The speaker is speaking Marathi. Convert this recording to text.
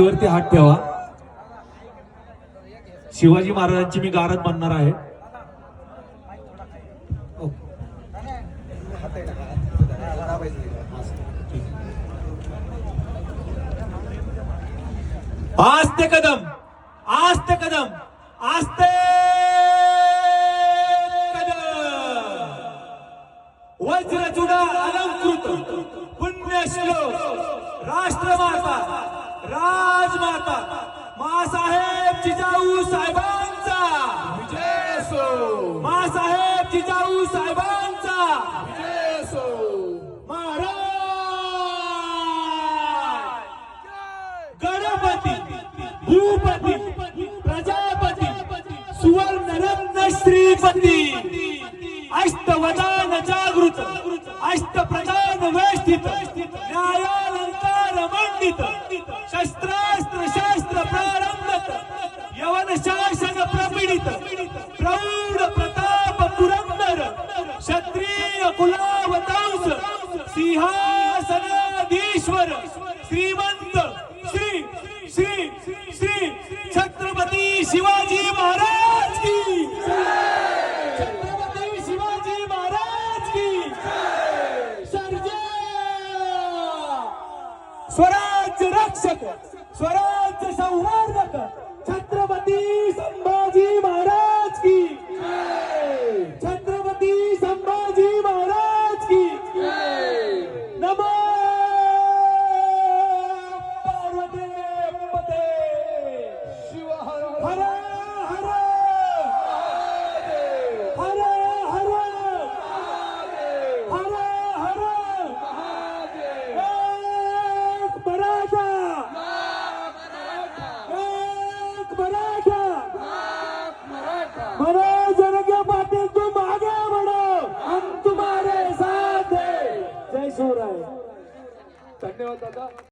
वरती हात ठेवा. शिवाजी महाराजांची मी गारद बनणार आहे. आस्ते कदम आस्ते कदम आस्ते कदम. वज्रचुडा अलंकृत पुण्यश्लोक राष्ट्रमाता मासाहेब जिजाऊ साहेबांचा. मासाहेब जिजाऊ साहेबांचा. महाराज. गणपती भूपती प्रजापती श्रीपती. अष्टवदान जागृत अष्टप्रधान वेष्टित न्यायालंकार मंडित शास्त्र यवन शासन प्रपीडित प्रौढ प्रताप पुरंदर क्षत्रिय कुलावतांस सिंहासनाधीश्वर श्रीमंत श्री श्री श्री छत्रपती शिवाजी महाराज की छत्रपती शिवाजी महाराज की स्वराज्य रक्षक स्वराज्य संवर्धक धन्यवाद दादा.